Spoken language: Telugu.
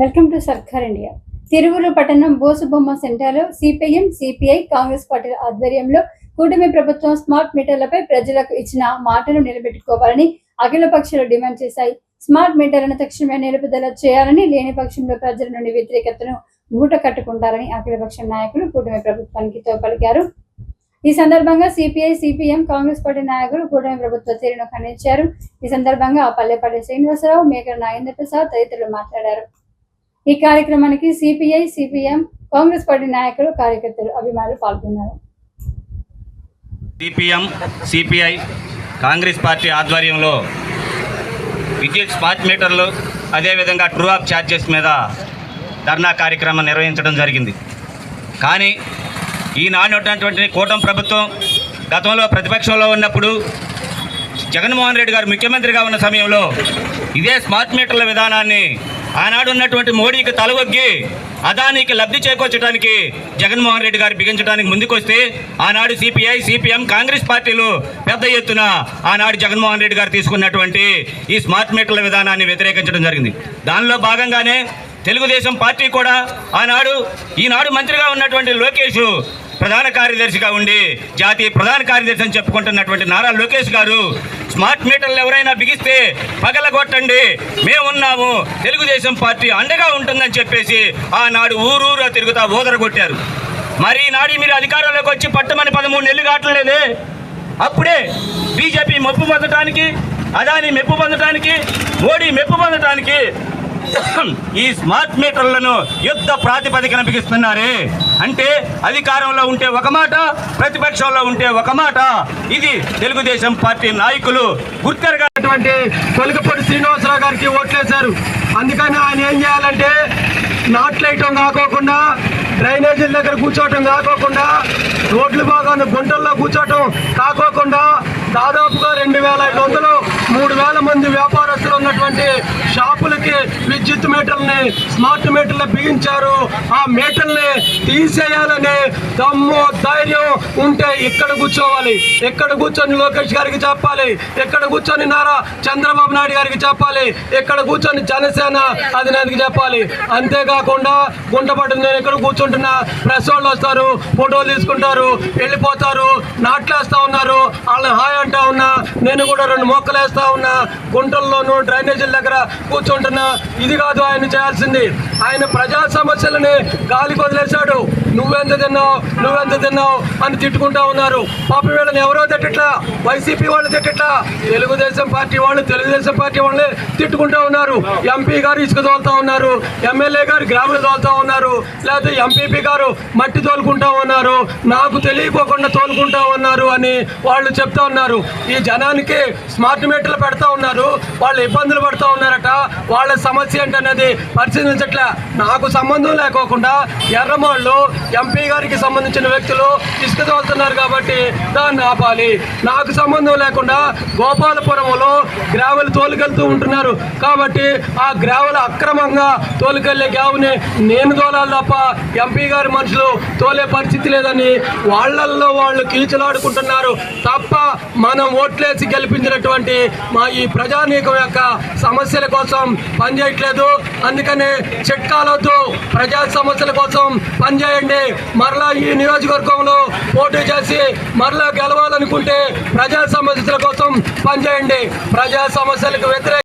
Welcome to Sarkar India. Tiruvuru పట్టణం బోసుబొమ్మ సెంటర్లో సిపిఎం సిపిఐ కాంగ్రెస్ పార్టీల ఆధ్వర్యంలో కూటమి ప్రభుత్వం స్మార్ట్ మీటర్లపై ప్రజలకు ఇచ్చిన మాటను నిలబెట్టుకోవాలని అఖిల పక్షాలు డిమాండ్ చేశాయి. స్మార్ట్ మీటర్లను తక్షణమే నిలుపుదల చేయాలని లేని పక్షంలో ప్రజల నుండి వ్యతిరేకతను మూట కట్టుకుంటారని అఖిలపక్ష నాయకులు కూటమి ప్రభుత్వానికి తోపలికారు. ఈ సందర్భంగా సిపిఐ సిపిఎం కాంగ్రెస్ పార్టీ నాయకులు కూటమి ప్రభుత్వ తీరును ఖండించారు. ఈ సందర్భంగా పల్లెపల్లి శ్రీనివాసరావు మేకర్ నాగేంద్ర ప్రసాద్ తదితరులు మాట్లాడారు. ఈ కార్యక్రమానికి సిపిఐ సిపిఎం కాంగ్రెస్ పార్టీ నాయకులు కార్యకర్తలు అభిమానులు పాల్గొన్నారు. సిపిఎం సిపిఐ కాంగ్రెస్ పార్టీ ఆధ్వర్యంలో విద్యుత్ స్మార్ట్ మీటర్లు అదేవిధంగా ట్రూ ఆఫ్ ఛార్జెస్ మీద ధర్నా కార్యక్రమం నిర్వహించడం జరిగింది. కానీ ఈనాడు ఉన్నటువంటి కూటమి ప్రభుత్వం గతంలో ప్రతిపక్షంలో ఉన్నప్పుడు జగన్మోహన్ రెడ్డి గారు ముఖ్యమంత్రిగా ఉన్న సమయంలో ఇదే స్మార్ట్ మీటర్ల విధానాన్ని ఆనాడు ఉన్నటువంటి మోడీకి తలవొగ్గి అదానికి లబ్ధి చేకూర్చడానికి జగన్మోహన్ రెడ్డి గారు బిగించడానికి ముందుకొస్తే ఆనాడు సిపిఐ సిపిఎం కాంగ్రెస్ పార్టీలు పెద్ద ఎత్తున ఆనాడు జగన్మోహన్ రెడ్డి గారు తీసుకున్నటువంటి ఈ స్మార్ట్ మీటర్ల విధానాన్ని వ్యతిరేకించడం జరిగింది. దానిలో భాగంగానే తెలుగుదేశం పార్టీ కూడా ఆనాడు ఈనాడు మంత్రిగా ఉన్నటువంటి లోకేష్ ప్రధాన కార్యదర్శిగా ఉండి జాతీయ ప్రధాన కార్యదర్శి అని చెప్పుకుంటున్నటువంటి నారా లోకేష్ గారు స్మార్ట్ మీటర్లు ఎవరైనా బిగిస్తే పగలగొట్టండి. మేమున్నాము. తెలుగుదేశం పార్టీ అండగా ఉంటుందని చెప్పేసి ఆనాడు ఊరూరా తిరుగుతా ఊదరగొట్టారు మరి నాడి మీరు అధికారంలోకి వచ్చి పట్టమని పదమూడు నెలలు కావట్లేదే. అప్పుడే బీజేపీ మెప్పు పొందడానికి అదాని మెప్పు పొందడానికి మోడీ మెప్పు పొందడానికి ఈ స్మార్ట్ మీటర్లను యుద్ధ ప్రాతిపదికన బిగిస్తున్నారే అంటే అధికారంలో ఉంటే ఒక మాట ప్రతిపక్షంలో ఉంటే ఒక మాట. ఇది తెలుగుదేశం పార్టీ నాయకులు గుర్తెరగా తొలగపూడి శ్రీనివాసరావు గారికి ఓట్లేశారు. అందుకని ఆయన ఏం చేయాలంటే నాట్లేయటం కాకోకుండా డ్రైనేజీల దగ్గర కూర్చోవటం కాకోకుండా రోడ్లు బాగా గుంటల్లో కూర్చోవటం కాకోకుండా దాదాపుగా రెండు వేల ఐదు వందలు మూడు వేల మంది వ్యాపారస్తులు ఉన్నటువంటి షాపులకి విద్యుత్ మీటర్ని స్మార్ట్ మీటర్లు బిగించారు. ఆ మీటర్ని తీసేయాలని దమ్ము ధైర్యం ఉంటే ఇక్కడ కూర్చోవాలి. ఎక్కడ కూర్చొని లోకేష్ గారికి చెప్పాలి. ఎక్కడ కూర్చొని నారా చంద్రబాబు నాయుడు గారికి చెప్పాలి. ఎక్కడ కూర్చొని జనసేన అధినేతకి చెప్పాలి. అంతేకాకుండా గుంటపట్టు నేను ఇక్కడ కూర్చుంటున్నా. ప్రెస్ వాళ్ళు వస్తారు ఫోటోలు తీసుకుంటారు వెళ్ళిపోతారు నాట్లేస్తా ఉన్నారు. వాళ్ళని హాయ్ అంటా ఉన్నా. నేను కూడా రెండు మొక్కలు వేస్తా ఉన్నా గుంటల్లోనూ డ్రైనేజీల దగ్గర కూర్చుంటున్నా ఇది కాదు ఆయన చేయాల్సింది. ఆయన ప్రజా సమస్యలని గాలికి వదిలేశాడు. నువ్వెంత తిన్నావు నువ్వెంత తిన్నావు అని తిట్టుకుంటా ఉన్నారు. పాప వీళ్ళని ఎవరో తిట్టట్లా? వైసీపీ వాళ్ళు తిట్టట్లా? తెలుగుదేశం పార్టీ వాళ్ళు తెలుగుదేశం పార్టీ వాళ్ళని తిట్టుకుంటా ఉన్నారు. ఎంపీ గారు ఇసుక తోలుతా ఉన్నారు. ఎమ్మెల్యే గారు గ్రాములు తోలుతా ఉన్నారు. లేకపోతే ఎంపీపీ గారు మట్టి తోలుకుంటా ఉన్నారు. నాకు తెలియకోకుండా తోలుకుంటా ఉన్నారు అని వాళ్ళు చెప్తా ఉన్నారు. ఈ జనానికి స్మార్ట్ మీటర్లు పెడతా ఉన్నారు. వాళ్ళు ఇబ్బందులు పడుతూ ఉన్నారట. వాళ్ళ సమస్య ఏంటనేది పరిశీలించట్లే. నాకు సంబంధం లేకోకుండా ఎర్రమోళ్ళు ఎంపీ గారికి సంబంధించిన వ్యక్తులు ఇసుక తోలుతున్నారు కాబట్టి దాన్ని ఆపాలి. నాకు సంబంధం లేకుండా గోపాలపురంలో గ్రావెలు తోలుకెళ్తూ ఉంటున్నారు. కాబట్టి ఆ గ్రావెలు అక్రమంగా తోలుకెళ్ళే గ్యావుని నేను తోలాలి తప్ప ఎంపీ గారి మనుషులు తోలే పరిస్థితి లేదని వాళ్ళల్లో వాళ్ళు కీచులాడుకుంటున్నారు. తప్ప మనం ఓట్లేసి గెలిపించినటువంటి మా ఈ ప్రజానీకం యొక్క సమస్యల కోసం పనిచేయట్లేదు. అందుకనే చిట్కాలొద్దు. ప్రజా సమస్యల కోసం పనిచేయండి. మరలా ఈ నియోజకవర్గంలో పోటీ చేసి మరలా గెలవాలనుకుంటే ప్రజా సమస్యల కోసం పనిచేయండి. ప్రజా సమస్యలకు వ్యతిరేక